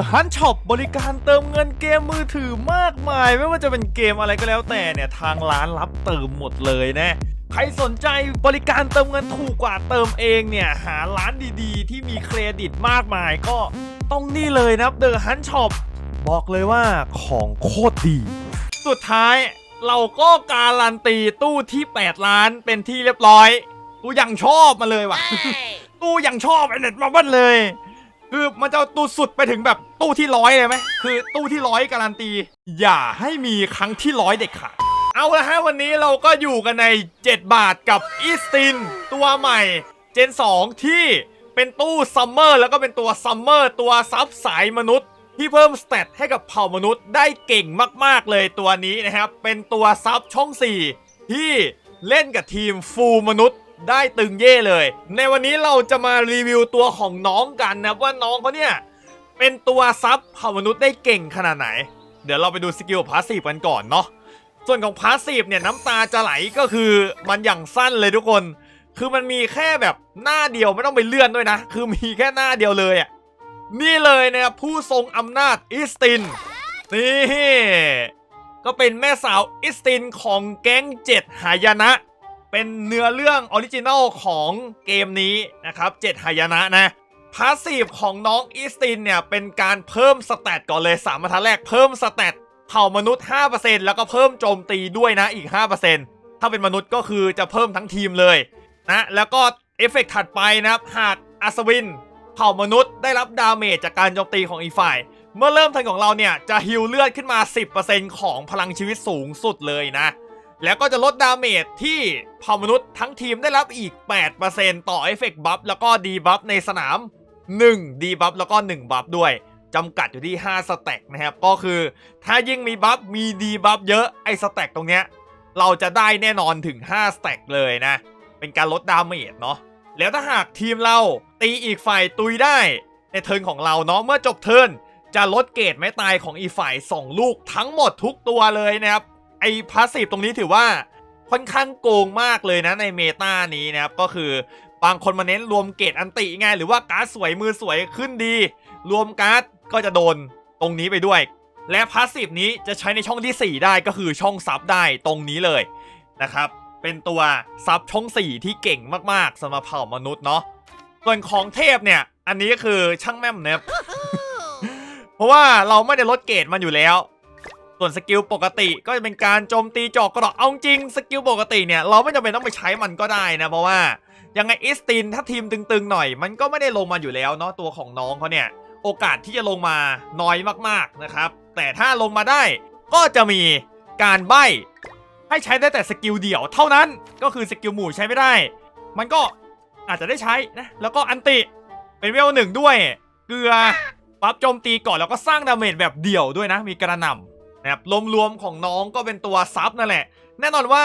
The Hunt Shop บริการเติมเงินเกมมือถือมากมาย ไม่ว่าจะเป็นเกมอะไรก็แล้วแต่เนี่ยทางร้านรับเติมหมดเลยนะใครสนใจบริการเติมเงินถูกกว่าเติมเองเนี่ย หาร้านดีๆ ที่มีเครดิตมากมายก็ต้องนี่เลยนะครับ The Hunt Shop บอกเลยว่าของโคตรดี สุดท้ายเราก็การันตีตู้ที่ 8 ล้านเป็นที่เรียบร้อย กูยังชอบมาเลยว่ะตู้ยังชอบไอเน็ตมาบ้านเลย คือมันจะเอาตู้สุดไปถึงแบบตู้ที่ร้อยเลยไหมคือตู้ที่ร้อยการันตี อย่าให้มีครั้งที่ร้อยเด็ดขาดเอาละฮะวันนี้เราก็อยู่กันใน 7 บาทกับอีสติน ตัวใหม่ เจน 2 ที่เป็นตู้ซัมเมอร์แล้วก็เป็นตัวซัมเมอร์ตัวซับสายมนุษย์ ที่เพิ่มสเตตให้กับเผ่ามนุษย์ได้เก่งมากๆเลยตัวนี้นะครับ เป็นตัวซับช่อง 4 ที่เล่นกับทีมฟูลมนุษย์ ได้ตึงเย่เลย ในวันนี้เราจะมารีวิวตัวของน้องกันนะว่าน้องเขาเนี่ย เป็นตัวซับเผ่ามนุษย์ได้เก่งขนาดไหน เดี๋ยวเราไปดูสกิลพาสซีฟกันก่อนเนาะส่วนของพาสซีฟเนี่ยน้ำตาจะไหลก็คือมันอย่างสั้นเลยทุกคน คือมันมีแค่แบบหน้าเดียวไม่ต้องไปเลื่อนด้วยนะ คือมีแค่หน้าเดียวเลยอะนี่เลยนะครับผู้ทรงอำนาจอิสตินนี่ก็เป็นแม่สาวอิสตินของแก๊งเจ็ดหายนะ เป็นเนื้อเรื่องออริจินัลของเกมนี้นะครับเจ็ดหายนะนะพาสซีฟของน้องอิสตินเนี่ยเป็นการเพิ่มสแตทก่อนเลยสามบรรทัดแรกเพิ่มสแตทเผ่ามนุษย์ 5%แล้วก็เพิ่มโจมตีด้วยนะอีก 5%ถ้าเป็นมนุษย์ก็คือจะเพิ่มทั้งทีมเลยนะแล้วก็เอฟเฟกต์ถัดไปนะครับหากอัศวิน เผ่ามนุษย์ได้รับดาเมจจากการโจมตีของอีฝ่าย เมื่อเริ่มทิร์นของเราเนี่ยจะฮิลเลือดขึ้นมา 10%ของพลังชีวิตสูงสุดเลยนะ แล้วก็จะลดดาเมจที่เผ่ามนุษย์ทั้งทีมได้รับอีก 8%ต่อเอฟเฟกต์บัฟแล้วก็ดีบัฟในสนาม 1 ดีบัฟแล้วก็ 1 บัฟด้วยจำกัดอยู่ที่ 5 สแต็กนะครับ ก็คือถ้ายิ่งมีบัฟมีดีบัฟเยอะไอ้สแต็กตรงเนี้ยเราจะได้แน่นอนถึง 5 สแต็กเลยนะ เป็นการลดดาเมจเนาะแล้วถ้าหากทีมเราตีอีกฝ่ายตุยได้ ในเทิร์นของเราเนาะเมื่อจบเทิร์นจะลดเกรดไม้ตายของอีกฝ่าย 2 ลูกทั้งหมดทุกตัวเลยนะครับ ไอ้พาสซีฟตรงนี้ถือว่าค่อนข้างโกงมากเลยนะในเมตานี้นะครับ ก็คือบางคนมาเน้นรวมเกรดอันติไงหรือว่าการ์ดสวยมือสวยขึ้นดี รวมการ์ดก็จะโดนตรงนี้ไปด้วย และพาสซีฟนี้จะใช้ในช่องที่ 4 ได้ก็คือช่องซับได้ตรงนี้เลยนะครับ เป็นตัวซับช่อง 4 ที่เก่งมากๆสำหรับเผ่ามนุษย์เนาะส่วนของเทพเนี่ย อันนี้ก็คือช่างแม่มเนบเพราะว่าเราไม่ได้ลดเกรดมันอยู่แล้ว ส่วนสกิลปกติก็จะเป็นการโจมตีจอกกระดอกเอาจริงสกิลปกติเนี่ยเราไม่จำเป็นต้องไปใช้มันก็ได้นะเพราะว่ายังไงอิสตินถ้าทีมตึงๆหน่อย มันก็ไม่ได้ลงมาอยู่แล้วเนาะตัวของน้องเขาเนี่ยโอกาสที่จะลงมาน้อยมากๆนะครับ แต่ถ้าลงมาได้ก็จะมีการใบ้ให้ใช้ได้แต่สกิลเดี่ยวเท่านั้นก็คือสกิลหมู่ใช้ไม่ได้ มันก็อาจจะได้ใช้นะแล้วก็อันติเป็นเวลหนึ่งด้วย เกลือปั๊บโจมตีก่อนแล้วก็สร้างดาเมจแบบเดี่ยวด้วยนะ มีกระหน่ำ นะครับรวมๆของน้องก็เป็นตัวซับนั่นแหละ แน่นอนว่า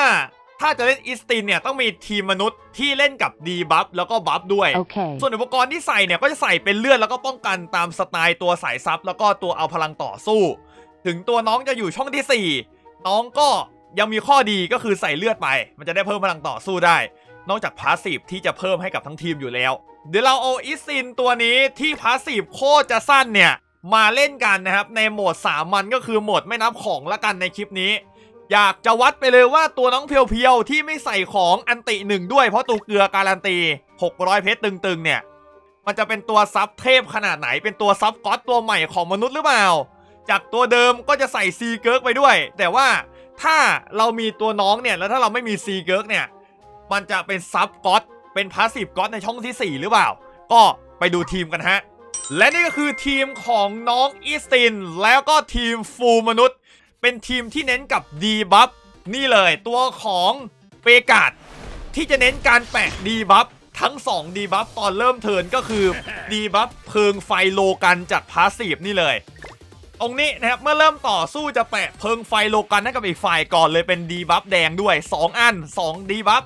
ถ้าจะเล่นอิสตินเนี่ยต้องมีทีมมนุษย์ที่เล่นกับดีบัฟแล้วก็บัฟด้วย Okay. ส่วนอุปกรณ์ที่ใส่เนี่ยก็จะใส่เป็นเลือดแล้วก็ป้องกันตามสไตล์ตัวสายซับแล้วก็ตัวเอาพลังต่อสู้ ถึงตัวน้องจะอยู่ช่องที่ 4 น้องก็ยังมีข้อดีก็คือใส่เลือดไป มันจะได้เพิ่มพลังต่อสู้ได้ นอกจากพาสซีฟที่จะเพิ่มให้กับทั้งทีมอยู่แล้ว เดี๋ยวเราเอาอิซินตัวนี้ที่พาสซีฟโคตรจะสั้นเนี่ย มาเล่นกันนะครับในโหมดสามันก็คือโหมดไม่นับของละกันในคลิปนี้ อยากจะวัดไปเลยว่าตัวน้องเพียวๆที่ไม่ใส่ของอันติหนึ่งด้วยเพราะตัวเกลือการันตี 600 เพชรตึงๆเนี่ยมันจะเป็นตัวซับเทพขนาดไหนเป็นตัวซับก๊อตตัวใหม่ของมนุษย์หรือเปล่า จากตัวเดิมก็จะใส่ซีเกิร์กไปด้วย แต่ว่าถ้าเรามีตัวน้องเนี่ยแล้วถ้าเราไม่มีซีเกิร์กเนี่ยมันจะเป็นซับก๊อตเป็นพาสซีฟก๊อตในช่องที่ 4 หรือเปล่า ก็ไปดูทีมกันฮะ และนี่ก็คือทีมของน้องอีสติน แล้วก็ทีมฟูลมนุษย์ เป็นทีมที่เน้นกับดีบัฟนี่เลยตัวของเปกาดที่จะเน้นการแปะดีบัฟทั้ง 2 ดีบัฟตอนเริ่มเทินก็คือดีบัฟเพิงไฟโลกันจากพาสซีฟนี่เลยตรงนี้นะครับเมื่อเริ่มต่อสู้จะแปะเพิงไฟโลกันให้กับอีกฝ่ายก่อนเลยเป็นดีบัฟแดงด้วย 2 อัน 2 ดีบัฟ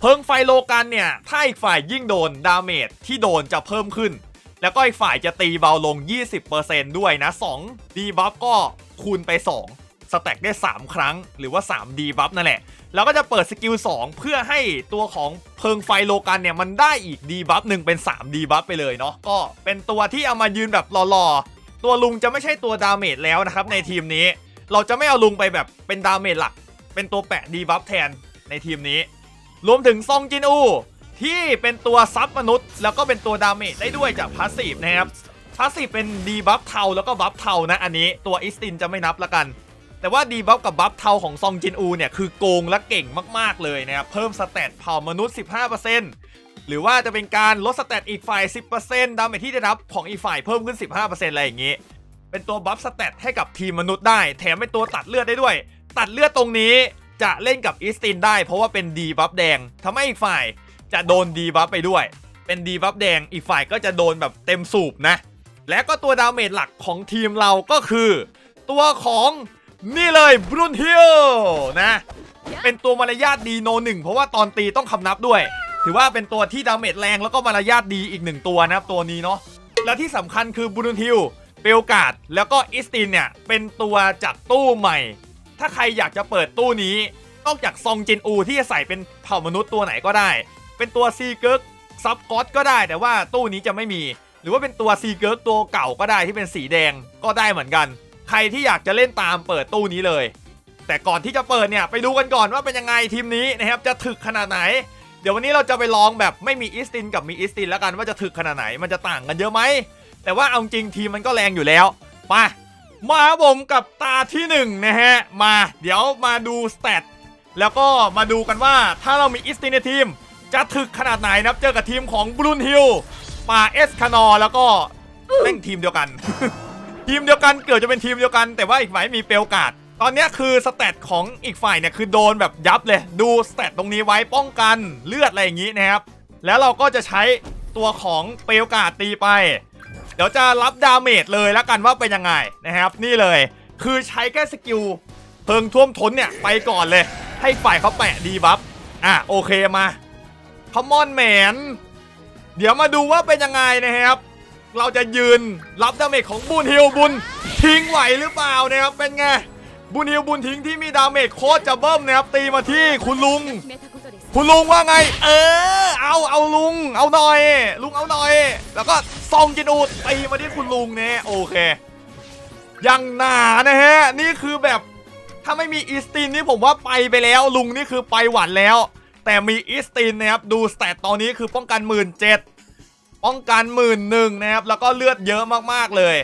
เพิงไฟโลกันเนี่ย ถ้าอีกฝ่ายยิ่งโดนดาเมจที่โดนจะเพิ่มขึ้น แล้วก็อีกฝ่ายจะตีเบาลง 20%ด้วยนะ2ดีบัฟก็คูณไป 2 สแต็กได้ 3 ครั้งหรือว่า3ดีบัฟนั่นแหละ แล้วก็จะเปิดสกิล 2 เพื่อให้ตัวของเพิงไฟโลกันเนี่ย มันได้อีกดีบัฟหนึ่งเป็น3ดีบัฟไปเลยเนาะก็เป็นตัวที่เอามายืนแบบหล่อตัวลุงจะไม่ใช่ตัวดาเมจแล้วนะครับในทีมนี้ เราจะไม่เอาลุงไปแบบเป็นดาเมจหลัก เป็นตัวแปะดีบัฟแทนในทีมนี้ รวมถึงซองจินอู ที่เป็นตัวซับมนุษย์ แล้วก็เป็นตัวดาเมจได้ด้วยจากพาสซีฟนะครับพาสซีฟเป็นดีบัฟเทาแล้วก็บัฟเทานะอันนี้ตัวอิสตินจะไม่นับละกัน แต่ว่าดีบัฟกับบัฟเทาของซองจินอูเนี่ยคือโกงและเก่งมากๆเลยนะครับเพิ่มสเตตเผ่ามนุษย์ 15%หรือว่าจะเป็นการลดสเตตอีกฝ่าย 10%ดาเมจที่ได้รับของอีกฝ่ายเพิ่มขึ้น 15%อะไรอย่างนี้เป็นตัวบัฟสเตตให้กับทีมมนุษย์ได้ แถมเป็นตัวตัดเลือดได้ด้วย ตัดเลือดตรงนี้จะเล่นกับอีสตินได้ เพราะว่าเป็นดีบัฟแดงทำให้อีกฝ่าย จะโดนดีบัฟไปด้วย เป็นดีบัฟแดงอีกฝ่ายก็จะโดนแบบเต็มสูบนะ และก็ตัวดาเมจหลักของทีมเราก็คือ ตัวของนี่เลยบรุนฮิลนะ เป็นตัวมารยาทดีโนหนึ่งเพราะว่าตอนตีต้องคำนับด้วย ถือว่าเป็นตัวที่ดาเมจแรงแล้วก็มารยาทดีอีกหนึ่งตัวนะครับตัวนี้เนาะและที่สำคัญคือบรุนฮิลเปลกาดแล้วก็อิสตินเนี่ยเป็นตัวจากตู้ใหม่ ถ้าใครอยากจะเปิดตู้นี้นอกจากซองจินอูที่จะใส่เป็นเผ่ามนุษย์ตัวไหนก็ได้ เป็นตัวซีเกิร์กซับก็อตก็ได้แต่ว่าตู้นี้จะไม่มี หรือว่าเป็นตัวซีเกิร์กตัวเก่าก็ได้ที่เป็นสีแดงก็ได้เหมือนกัน ใครที่อยากจะเล่นตามเปิดตู้นี้เลย แต่ก่อนที่จะเปิดเนี่ยไปดูกันก่อนว่าเป็นยังไงทีมนี้นะครับจะถึกขนาดไหน เดี๋ยววันนี้เราจะไปลองแบบไม่มีอิสตินกับมีอิสตินแล้วกันว่าจะถึกขนาดไหนมันจะต่างกันเยอะไหมแต่ว่าเอาจริงทีมมันก็แรงอยู่แล้วมามาบผมกับตาที่หนึ่งนะฮะมาเดี๋ยวมาดูสเตตแล้วก็มาดูกันว่าถ้าเรามีอิสตินในทีม จะถึกขนาดไหนนะครับ เจอกับทีมของบรูนฮิลป่าเอสคานอแล้วก็แม่งทีมเดียวกัน ทีมเดียวกันเกือบจะเป็นทีมเดียวกัน แต่ว่าอีกฝ่ายมีเปลวกาดตอนนี้คือสเตตของอีกฝ่ายเนี่ยคือโดนแบบยับเลย ดูสเตตตรงนี้ไว้ป้องกันเลือดอะไรอย่างนี้นะครับ แล้วเราก็จะใช้ตัวของเปลวกาดตีไป เดี๋ยวจะรับดาเมจเลยแล้วกันว่าเป็นยังไงนะครับ นี่เลย คือใช้แค่สกิลเพลิงท่วมท้นเนี่ยไปก่อนเลย ให้ฝ่ายเขาแปะดีบัฟอะโอเคมา คอมอนแมนเดี๋ยวมาดูว่าเป็นยังไงนะครับ เราจะยืนรับดาเมจของบุญฮิวบุญทิ้งไหวหรือเปล่านะครับเป็นไงบุญฮิวบุญทิ้งที่มีดาเมจโคตรจะเบิ้มนะครับตีมาที่คุณลุง คุณลุงว่าไง เออ เอาเอาลุง เอาหน่อย ลุงเอาหน่อย แล้วก็ซองกินอูดตีมาที่คุณลุงเนี่ยโอเคยังหนานะฮะ นี่คือแบบถ้าไม่มีอีสตินนี่ผมว่าไปไปแล้ว ลุงนี่คือไปหวันแล้ว แต่มีอีสตินนะครับ ดูสเตตตอนนี้คือป้องกันหมื่นเจ็ดป้องกันหมื่นหนึ่งนะครับ แล้วก็เลือดเยอะมากๆเลย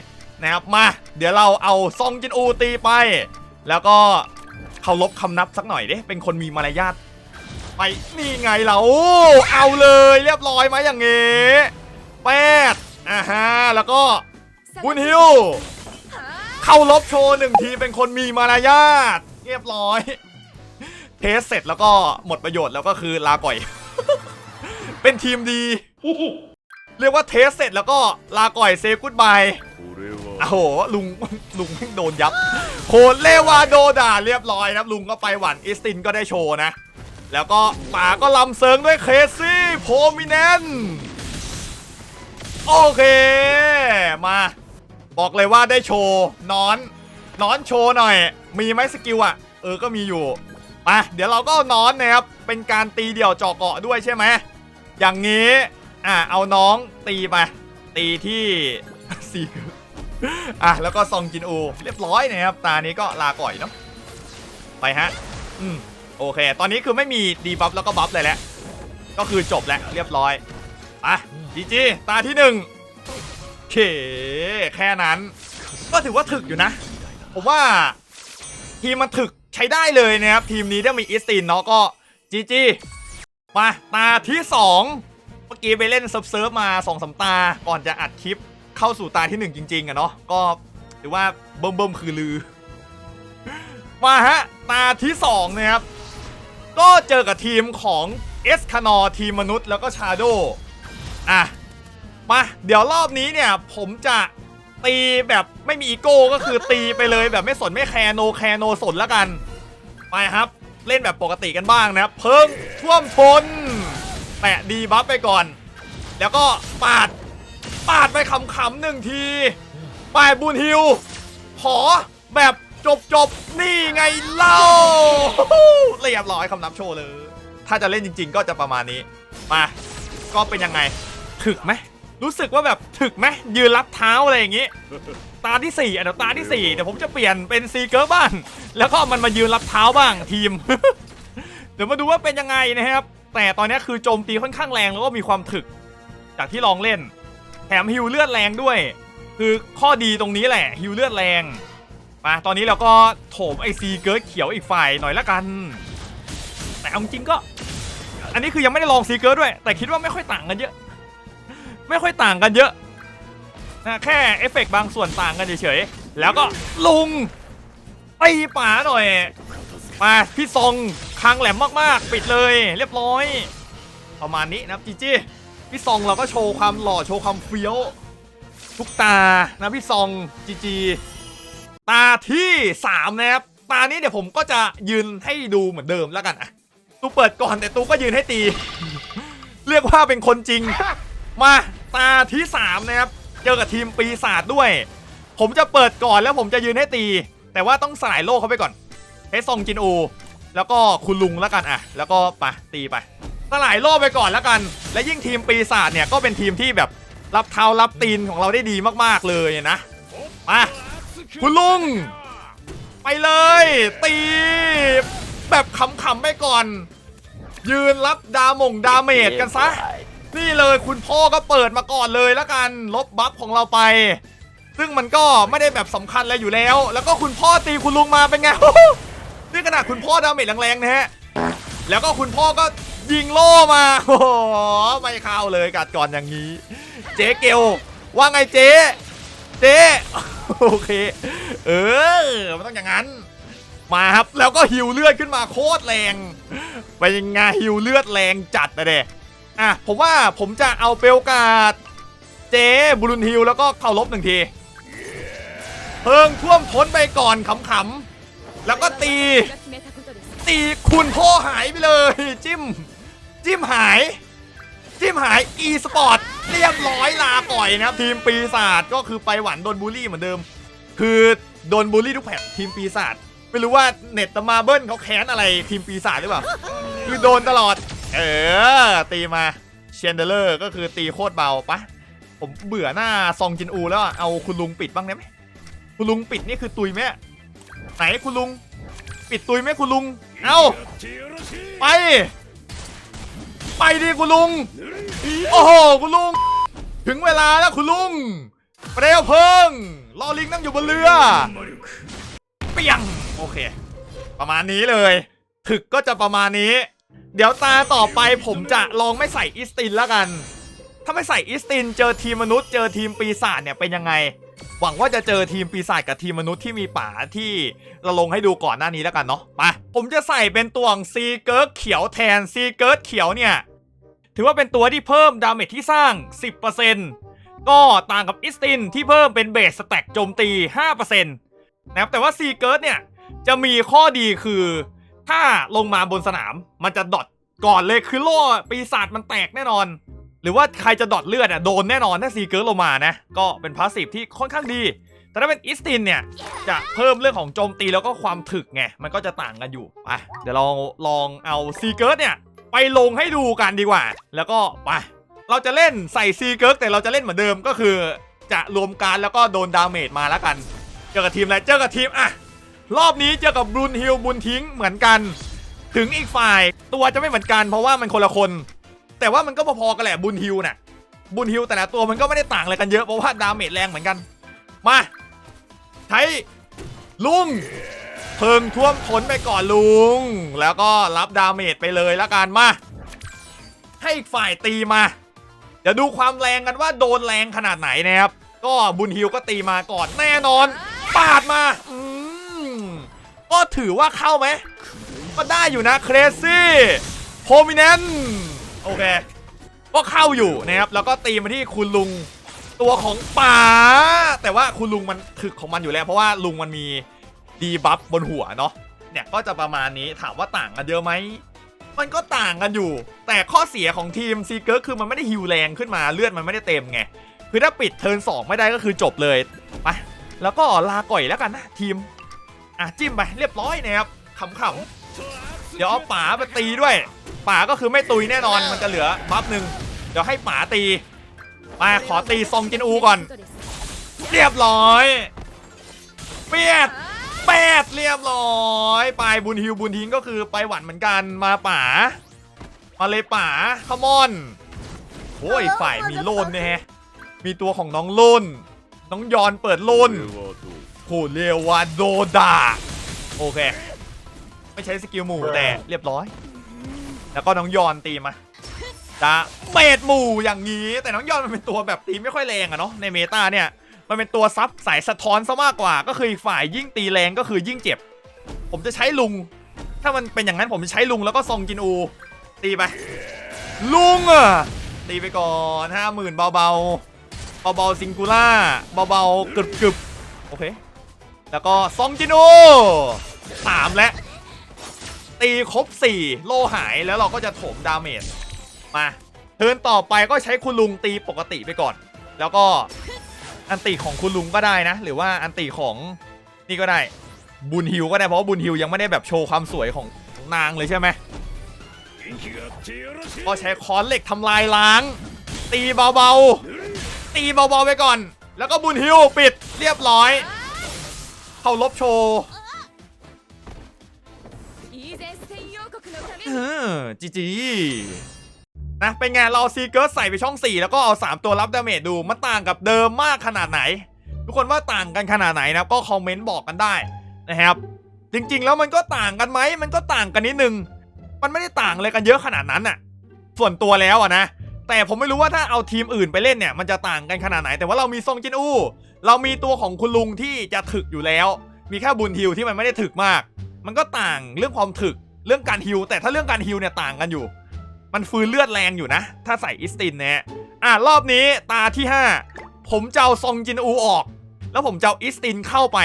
นะครับ มา เดี๋ยวเราเอาซองจินอูตีไป แล้วก็เคารพคำนับสักหน่อยดิเป็นคนมีมารยาทไปนี่ไงเราเอาเลยเรียบร้อยไหมอย่างงี้แปดอ่าฮะแล้วก็บุญฮิวเข้าลบโชว์หนึ่งทีเป็นคนมีมารยาทเรียบร้อย เทสเสร็จแล้วก็หมดประโยชน์แล้วก็คือลาก่อย เป็นทีมดี เรียกว่าเทสเสร็จแล้วก็ลาก่อยเซฟกุดบายโอ้โหลุงลุงโดนยับ โคนเลวาโดด่าเรียบร้อยนะลุงก็ไปหวันอิสตินก็ได้โชว์นะ แล้วก็ป่าก็ลำเซิงด้วยเคซี่โพมิเนนโอเค มา บอกเลยว่าได้โชว์นอน นอนโชว์หน่อย มีไหมสกิลอะเออก็มีอยู่ มาเดี๋ยวเราก็เอาน้อนนะครับเป็นการตีเดี่ยวเจาะเกาะด้วยใช่ไหมอย่างนี้อะเอาน้องตีไปตีที่สี่อะแล้วก็ซองจินอู เรียบร้อยนะครับตานี้ก็ลาก่อยเนาะไปฮะอืมโอเค ตอนนี้คือไม่มีดีบัฟแล้วก็บัฟเลยแหละก็คือจบแล้วเรียบร้อยอะจีจีตาที่หนึ่งเคแค่นั้น ก็ถือว่าถึกอยู่นะ ผมว่าทีมมันถึก ใช้ได้เลยนะครับ ทีมนี้ถ้ามีอิสตินเนาะก็จีจีมาตาที่สองเมื่อกี้ไปเล่นเซิร์ฟเซิร์ฟมาสองสมตา ก่อนจะอัดคลิปเข้าสู่ตาที่หนึ่งจริง ๆอะเนาะก็ถือว่าเบิ่มเบิ่มคือลือ มาฮะ ตาที่สองนะครับ ก็เจอกับทีมของเอสคานอทีมมนุษย์แล้วก็ชาโดอะมาเดี๋ยวรอบนี้เนี่ยผมจะ ตีแบบไม่มีอีโก้ก็คือตีไปเลยแบบไม่สนไม่แคร์โนแคร์โนสนแล้วกัน ไปครับ เล่นแบบปกติกันบ้างนะเพิ่งท่วมทนแปะดีบัฟไปก่อน แล้วก็ปาด ปาดไปขำๆหนึ่งทีปายบุญฮิวขอแบบจบจบนี่ไงเล่าเรียบร้อยคำนับโชว์เลย ถ้าจะเล่นจริง ๆ ก็จะประมาณนี้ มา ก็เป็นยังไงถึกไหม รู้สึกว่าแบบถึกไหมยืนรับเท้าอะไรอย่างงี้ ตาที่4อะเดี๋ยวตาที่4เดี๋ยวผมจะเปลี่ยนเป็นซีเกอร์บ้างแล้วก็มันมายืนรับเท้าบ้างทีม เดี๋ยวมาดูว่าเป็นยังไงนะครับ แต่ตอนนี้คือโจมตีค่อนข้างแรงแล้วก็มีความถึก จากที่ลองเล่น แถมฮิวเลือดแรงด้วย คือข้อดีตรงนี้แหละฮิวเลือดแรงมาตอนนี้เราก็โถมไอซีเกิร์ดเขียวอีกฝ่ายหน่อยละกัน แต่เอาจริงก็ อันนี้คือยังไม่ได้ลองซีเกิร์ดด้วย แต่คิดว่าไม่ค่อยต่างกันเยอะ ไม่ค่อยต่างกันเยอะนะแค่เอฟเฟกต์บางส่วนต่างกันเฉยๆแล้วก็ลุงตีป่าหน่อยมาพี่ซองคางแหลมมากๆ ปิดเลยเรียบร้อย ประมาณนี้นะครับจีจี้พี่ซองเราก็โชว์ความหล่อโชว์ความเฟี้ยว ทุกตานะพี่ซองจีจีตาที่3นะครับตานี้เดี๋ยวผมก็จะยืนให้ดูเหมือนเดิมแล้วกันอะตูเปิดก่อนแต่ตูก็ยืนให้ตี เรียกว่าเป็นคนจริง มา ตาที่3นะครับเจอกับทีมปีศาจด้วย ผมจะเปิดก่อนแล้วผมจะยืนให้ตี แต่ว่าต้องสลายโลกเขาไปก่อนเฮซองจินอู แล้วก็คุณลุงแล้วกันอะ แล้วก็ไปตีไปสลายโลกไปก่อนแล้วกัน และยิ่งทีมปีศาจเนี่ยก็เป็นทีมที่แบบรับเท้ารับตีนของเราได้ดีมากๆเลยนะมาคุณลุง ไปเลย ตีแบบขำๆไปก่อน ยืนรับดามงดาเมจกันซะ นี่เลยคุณพ่อก็เปิดมาก่อนเลยแล้วกันลบบัฟของเราไป ซึ่งมันก็ไม่ได้แบบสำคัญอะไรอยู่แล้ว แล้วก็คุณพ่อตีคุณลุงมาเป็นไงนี่ขนาดคุณพ่อดาเมจแรงๆนะฮะแล้วก็คุณพ่อก็ยิงโล่มาโอ้ไม่เข้าเลยกัดก่อนอย่างนี้ เจ๊เกลว่าไงเจ๊เจ๊โอเค เออมันต้องอย่างนั้น มาครับแล้วก็ฮิวเลือดขึ้นมาโคตรแรงไปยังไงฮิวเลือดแรงจัดนะเด็ อะผมว่าผมจะเอาเปลกาดเจบูลุนฮิลแล้วก็เข่าลบหนึ่งทีเพิงท่วมท้นไปก่อนขำๆแล้วก็ตี ตีคุณพ่อหายไปเลย จิ้ม จิ้มหาย จิ้มหายอีสปอร์ตเรียบร้อยลาก่อยนะครับ ทีมปีศาจก็คือไปหวันโดนบูลลี่เหมือนเดิม คือโดนบูลลี่ทุกแผนทีมปีศาจไม่รู้ว่าเน็ตตมาเบิ้ลเขาแค้นอะไรทีมปีศาจหรือเปล่าคือโดนตลอด เออ ตีมาเชนเดเลอร์ก็คือตีโคตรเบาปะผมเบื่อหน้าซองจินอูแล้วเอาคุณลุงปิดบ้างได้ไหมคุณลุงปิดนี่คือตุยไหมไหนคุณลุง ปิดตุยไหมคุณลุง เอาไป ไปดิคุณลุง โอ้โหคุณลุง ถึงเวลาแล้วคุณลุงเปลวเพลิงลอลิงนั่งอยู่บนเรือเปียงโอเค ประมาณนี้เลย ถึกก็จะประมาณนี้ เดี๋ยวตาต่อไปผมจะลองไม่ใส่อิสตินแล้วกัน ถ้าไม่ใส่อิสตินเจอทีมมนุษย์เจอทีมปีศาจเนี่ยเป็นยังไง หวังว่าจะเจอทีมปีศาจกับทีมมนุษย์ที่มีป่าที่เราลงให้ดูก่อนหน้านี้แล้วกันเนาะไปผมจะใส่เป็นตัวของซีเกิร์กเขียวแทนซีเกิร์กเขียวเนี่ยถือว่าเป็นตัวที่เพิ่มดาเมจที่สร้าง 10%ก็ต่างกับอิสตินที่เพิ่มเป็นเบสสแต็กโจมตี 5%นะครับแต่ว่าซีเกิร์ดเนี่ยจะมีข้อดีคือ ถ้าลงมาบนสนามมันจะดอทก่อนเลยคือโล่ปีศาจมันแตกแน่นอน หรือว่าใครจะดอทเลือดอะโดนแน่นอนถ้าซีเกิร์ลงมานะ ก็เป็นพาสซีฟที่ค่อนข้างดี แต่ถ้าเป็นอิสตินเนี่ย จะเพิ่มเรื่องของโจมตีแล้วก็ความถึกไง มันก็จะต่างกันอยู่ไปเดี๋ยวเราลองเอาซีเกิร์ดเนี่ย ไปลงให้ดูกันดีกว่า แล้วก็ไปเราจะเล่นใส่ซีเกิร์กแต่เราจะเล่นเหมือนเดิมก็คือ จะรวมการแล้วก็โดนดาเมจมาแล้วกัน เจอกับทีมอะไรเจอกับทีมอะ รอบนี้เจอกับบุญฮิลบุญทิ้งเหมือนกัน ถึงอีกฝ่ายตัวจะไม่เหมือนกันเพราะว่ามันคนละคน แต่ว่ามันก็พอๆกันแหละบุญฮิลน่ะบุญฮิลแต่ละตัวมันก็ไม่ได้ต่างอะไรกันเยอะเพราะว่าดาเมจแรงเหมือนกัน มาใช้ลุงเพิงท่วมทนไปก่อนลุง แล้วก็รับดาเมจไปเลยละกันมา ให้อีกฝ่ายตีมา เดี๋ยวดูความแรงกันว่าโดนแรงขนาดไหนนะครับ ก็บุญฮิวก็ตีมาก่อนแน่นอน ปาดมาอืม ก็ถือว่าเข้าไหมก็ได้อยู่นะเครซี่โพมิเนนโอเค ก็เข้าอยู่นะครับ แล้วก็ตีมาที่คุณลุงตัวของป๋าแต่ว่าคุณลุงมันถึกของมันอยู่แล้ว เพราะว่าลุงมันมีดีบัฟบนหัวเนาะเนี่ยก็จะประมาณนี้ถามว่าต่างกันเยอะไหมมันก็ต่างกันอยู่ แต่ข้อเสียของทีมซีเกิร์คือมันไม่ได้ฮิวแรงขึ้นมาเลือดมันไม่ได้เต็มไงคือถ้าปิดเทิร์นสองไม่ได้ก็คือจบเลยไปแล้วก็ลาก่อยแล้วกันนะทีม อะจิ้มไปเรียบร้อยนะครับขำๆเดี๋ยวเอาป๋าไปตีด้วย ป๋าก็คือไม่ตุยแน่นอนมันจะเหลือบัฟหนึ่งเดี๋ยวให้ป๋าตีมาขอตีซองจินอูก่อน เรียบร้อยเปียดเปดเรียบร้อยไปบุญฮิวบุญทิ้งก็คือไปหวันเหมือนกันมาป๋ามาเลยป๋าขมอนโอ้ยฝ่ายมีโลนเนี่ยมีตัวของน้องโลนน้องยอนเปิดโลน โหเรวาโดดาโอเค ไม่ใช้สกิลหมู่แต่เรียบร้อย แล้วก็น้องยอนตีมาจะเมดหมู่อย่างนี้ แต่น้องยอนมันเป็นตัวแบบตีไม่ค่อยแรงอะเนาะในเมตาเนี่ย มันเป็นตัวซับสายสะท้อนซะมากกว่า ก็คือฝ่ายยิ่งตีแรงก็คือยิ่งเจ็บ ผมจะใช้ลุง ถ้ามันเป็นอย่างนั้นผมจะใช้ลุงแล้วก็ซองจินอู ตีไป ลุงอะตีไปก่อนห้าหมื่นเบาๆเบาๆซิงคูล่าเบาๆกรึบกรึบๆโอเค แล้วก็ซองจินูสามแล้วตีครบ 4 โลหายแล้วเราก็จะโถมดาเมจมาเทิร์นต่อไปก็ใช้คุณลุงตีปกติไปก่อน แล้วก็อันติของคุณลุงก็ได้นะ หรือว่าอันติของนี่ก็ได้บุญฮิวก็ได้เพราะว่าบุญฮิวยังไม่ได้แบบโชว์ความสวยของนางเลยใช่ไหมก็ใช้ค้อนเหล็กทำลายล้าง ตีเบาๆ ตีเบาๆไปก่อน แล้วก็บุญฮิวปิดเรียบร้อย เข้าลบโชว์จีจีนะเป็นไงเราซีเกิร์สใส่ไปช่อง 4 แล้วก็เอา 3 ตัวรับดาเมจดู มันต่างกับเดิมมากขนาดไหน ทุกคนว่าต่างกันขนาดไหนนะก็คอมเมนต์บอกกันได้นะครับ จริงๆ แล้วมันก็ต่างกันไหม มันก็ต่างกันนิดนึง มันไม่ได้ต่างอะไรกันเยอะขนาดนั้นอะส่วนตัวแล้วอะนะ แต่ผมไม่รู้ว่าถ้าเอาทีมอื่นไปเล่นเนี่ย มันจะต่างกันขนาดไหน แต่ว่าเรามีซงจินอู เรามีตัวของคุณลุงที่จะถึกอยู่แล้ว มีแค่บุญฮิวที่มันไม่ได้ถึกมาก มันก็ต่างเรื่องความถึกเรื่องการฮิวแต่ถ้าเรื่องการฮิวเนี่ยต่างกันอยู่ มันฟื้นเลือดแรงอยู่นะ ถ้าใส่อิสตินเนี่ยอะรอบนี้ตาที่ 5 ผมจะเอาซองจินอูออก แล้วผมจะเอาอิสตินเข้าไป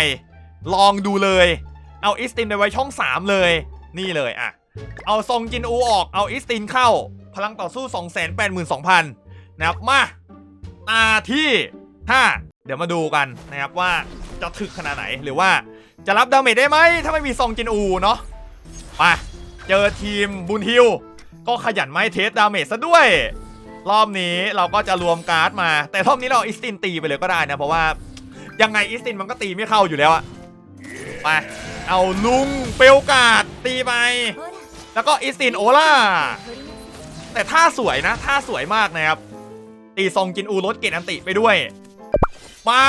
ลองดูเลย เอาอิสตินไปไว้ช่อง 3 เลย นี่เลยอะเอาซองจินอูออกเอาอิสตินเข้า พลังต่อสู้ 282,000 นะครับมาตาที่ 5 เดี๋ยวมาดูกันนะครับว่าจะถึกขนาดไหนหรือว่าจะรับดาเมจได้ไหมถ้าไม่มีซองจินอูเนาะมาเจอทีมบุญฮิวก็ขยันไม่เทสดาเมจซะด้วย รอบนี้เราก็จะรวมการ์ดมา แต่รอบนี้เราอิสตินตีไปเลยก็ได้นะ เพราะว่ายังไงอิสตินมันก็ตีไม่เข้าอยู่แล้วอะไปเอาลุงเปลกาดตีไป แล้วก็อิสตินโอล่าแต่ท่าสวยนะท่าสวยมากนะครับตีซองจินอูลดเกตอันติไปด้วย มา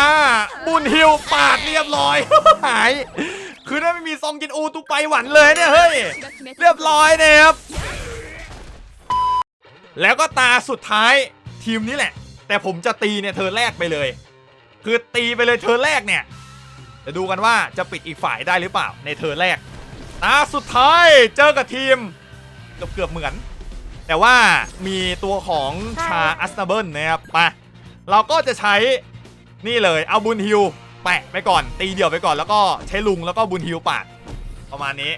บุญฮิวปาดเรียบร้อย หาย คือถ้าไม่มีซองกินอูตุไปหวันเลยเนี่ยเฮ้ย เรียบร้อยเนี่ยครับ แล้วก็ตาสุดท้ายทีมนี้แหละ แต่ผมจะตีเนี่ยเธอแรกไปเลย คือตีไปเลยเธอแรกเนี่ยจะดูกันว่าจะปิดอีกฝ่ายได้หรือเปล่าในเธอแรกตาสุดท้ายเจอกับทีมเกือบเกือบเหมือน แต่ว่ามีตัวของชาอัสนาเบิลนะครับมาเราก็จะใช้ นี่เลยเอาบุญฮิวแปะไปก่อน ตีเดี่ยวไปก่อนแล้วก็ใช้ลุงแล้วก็บุญฮิวปาดประมาณนี้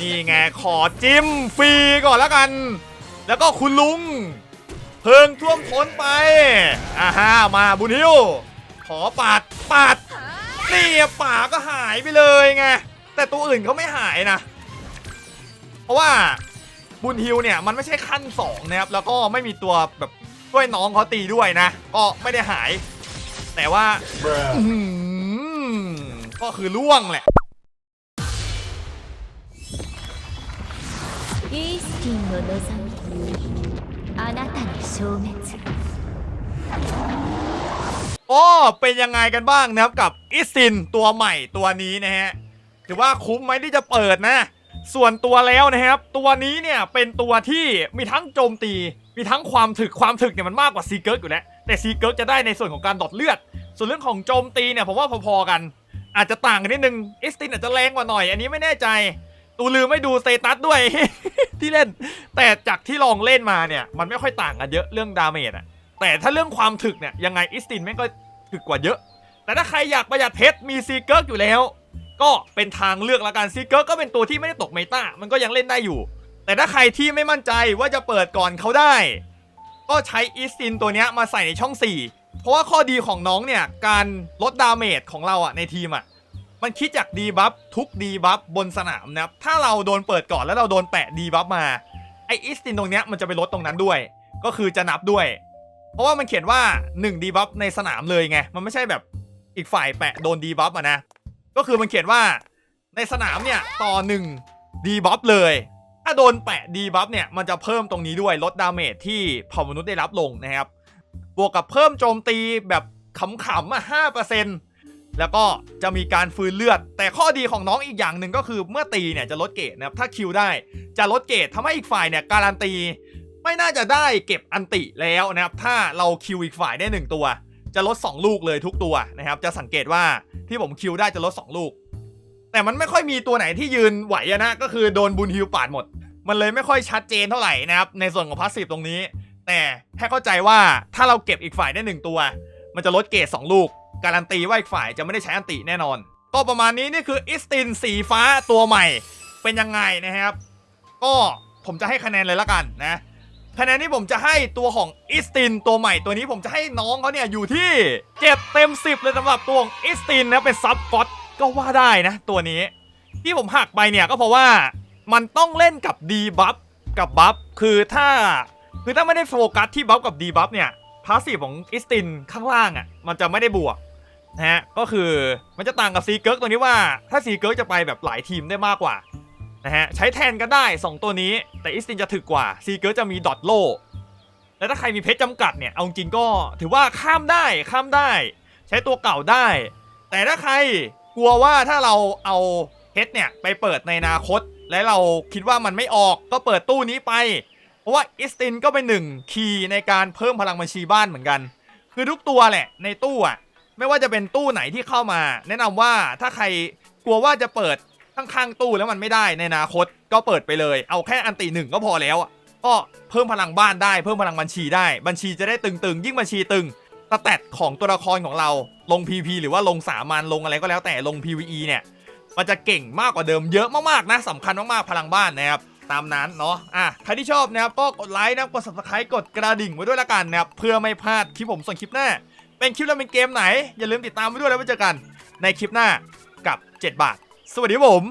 นี่ไงขอจิ้มฟรีก่อนแล้วกัน แล้วก็คุณลุง เพิงท่วมท้นไปอ่าฮามาบุญฮิวขอปาดปาดนี่ป่าก็หายไปเลยไงแต่ตัวอื่นเขาไม่หายนะ เพราะว่าบุญฮิวเนี่ยมันไม่ใช่ขั้น2นะครับแล้วก็ไม่มีตัวแบบด้วยน้องเขาตีด้วยนะ ก็ไม่ได้หาย แต่ว่าอื้อหือก็คือล่วงแหละ イースティンの望みあなたに消滅 ก็เป็นยังไงกันบ้างนะครับกับอิซินตัวใหม่ตัวนี้นะฮะถือว่าคุ้มไหมที่จะเปิดนะ ส่วนตัวแล้วนะครับ ตัวนี้เนี่ยเป็นตัวที่มีทั้งโจมตี มีทั้งความถึกความถึกเนี่ยมันมากกว่าซีเกิร์กอยู่แล้ว แต่ซีเกิร์กจะได้ในส่วนของการดอดเลือด ส่วนเรื่องของโจมตีเนี่ยผมว่าพอๆกัน อาจจะต่างกันนิดนึงอิสตินอาจจะแรงกว่าหน่อย อันนี้ไม่แน่ใจ ตูลืมไม่ดูสเตตัสด้วย ที่เล่น แต่จากที่ลองเล่นมาเนี่ยมันไม่ค่อยต่างกันเยอะเรื่องดาเมจอะแต่ถ้าเรื่องความถึกเนี่ยยังไงอิสตินแม่งก็ถึกกว่าเยอะ แต่ถ้าใครอยากประหยัดเพชรมีซีเกิร์กอยู่แล้ว ก็เป็นทางเลือกละกันซีเกิร์กก็เป็นตัวที่ไม่ได้ตกเมตามันก็ยังเล่นได้อยู่ แต่ถ้าใครที่ไม่มั่นใจว่าจะเปิดก่อนเขาได้ ก็ใช้อิสตินตัวเนี้ยมาใส่ในช่อง 4 เพราะว่าข้อดีของน้องเนี่ย การลดดาเมจของเราอะในทีมอะมันคิดจากดีบัฟทุกดีบัฟบนสนามนะครับ ถ้าเราโดนเปิดก่อนแล้วเราโดนแปะดีบัฟมาไออิสตินตรงเนี้ยมันจะไปลดตรงนั้นด้วย ก็คือจะนับด้วย เพราะว่ามันเขียนว่า1ดีบัฟในสนามเลยไงมันไม่ใช่แบบอีกฝ่ายแปะโดนดีบัฟอะนะก็คือมันเขียนว่าในสนามเนี่ยต่อ1ดีบัฟเลย ถ้าโดนแปะดีบัฟเนี่ยมันจะเพิ่มตรงนี้ด้วยลดดาเมจที่เผ่ามนุษย์ได้รับลงนะครับ บวกกับเพิ่มโจมตีแบบขำๆอะห้าเปอร์เซ็นต์แล้วก็จะมีการฟื้นเลือด แต่ข้อดีของน้องอีกอย่างหนึ่งก็คือเมื่อตีเนี่ยจะลดเกรดนะครับถ้าคิวได้จะลดเกรดทำให้อีกฝ่ายเนี่ยการันตี ไม่น่าจะได้เก็บอันติแล้วนะครับถ้าเราคิวอีกฝ่ายได้ 1 ตัว จะลด 2 ลูกเลยทุกตัวนะครับจะสังเกตว่าที่ผมคิวได้จะลด 2 ลูก แต่มันไม่ค่อยมีตัวไหนที่ยืนไหวอะนะก็คือโดนบุญฮิวปาดหมด มันเลยไม่ค่อยชัดเจนเท่าไหร่นะครับในส่วนของพาสซีฟตรงนี้ แต่ให้เข้าใจว่าถ้าเราเก็บอีกฝ่ายได้1ตัว มันจะลดเกรด2ลูก การันตีว่าอีกฝ่ายจะไม่ได้ใช้อันติแน่นอน ก็ประมาณนี้นี่คืออิสตินสีฟ้าตัวใหม่เป็นยังไงนะครับ ก็ผมจะให้คะแนนเลยละกันนะคะแนนที่ผมจะให้ตัวของอิสตินตัวใหม่ตัวนี้ผมจะให้น้องเขาเนี่ยอยู่ที่เจ็ดเต็ม 10 เลยสำหรับตัวของอิสตินนะเป็นซับก็อต ก็ว่าได้นะ ตัวนี้ ที่ผมหักไปเนี่ยก็เพราะว่ามันต้องเล่นกับดีบัฟกับบัฟคือถ้าคือถ้าไม่ได้โฟกัสที่บัฟกับดีบัฟเนี่ยพาสซีฟของอิสตินข้างล่างอะมันจะไม่ได้บวกนะฮะก็คือมันจะต่างกับซีเกิร์กตัวนี้ว่าถ้าซีเกิร์กจะไปแบบหลายทีมได้มากกว่านะฮะใช้แทนก็ได้ 2 ตัวนี้แต่อิสตินจะถึกกว่าซีเกิร์กจะมีดอทโลและถ้าใครมีเพชรจำกัดเนี่ยเอาจริงก็ถือว่าข้ามได้ข้ามได้ ใช้ตัวเก่าได้ แต่ถ้าใคร กลัวว่าถ้าเราเอาเพชรเนี่ยไปเปิดในอนาคต และเราคิดว่ามันไม่ออกก็เปิดตู้นี้ไป เพราะว่าอิสตินก็เป็นหนึ่งคีย์ในการเพิ่มพลังบัญชีบ้านเหมือนกัน คือทุกตัวแหละในตู้อะไม่ว่าจะเป็นตู้ไหนที่เข้ามา แนะนำว่าถ้าใครกลัวว่าจะเปิดข้างๆตู้แล้วมันไม่ได้ในอนาคตก็เปิดไปเลย เอาแค่อันติหนึ่งก็พอแล้วก็เพิ่มพลังบ้านได้เพิ่มพลังบัญชีได้ บัญชีจะได้ตึงๆ ยิ่งบัญชีตึง สแตทของตัวละครของเราลง PP หรือว่าลงสามัญลงอะไรก็แล้วแต่ลง PVE เนี่ยมันจะเก่งมากกว่าเดิมเยอะมากๆนะสำคัญมากๆพลังบ้านนะครับตามนั้นเนาะอะใครที่ชอบนะครับก็กดไลค์นะกด subscribe กดกระดิ่งไว้ด้วยละกันนะครับเพื่อไม่พลาดคลิปผมส่งคลิปหน้า เป็นคลิปแล้วเป็นเกมไหน อย่าลืมติดตามไว้ด้วยแล้วไว้เจอกันในคลิปหน้ากับ 7 บาท สวัสดีผม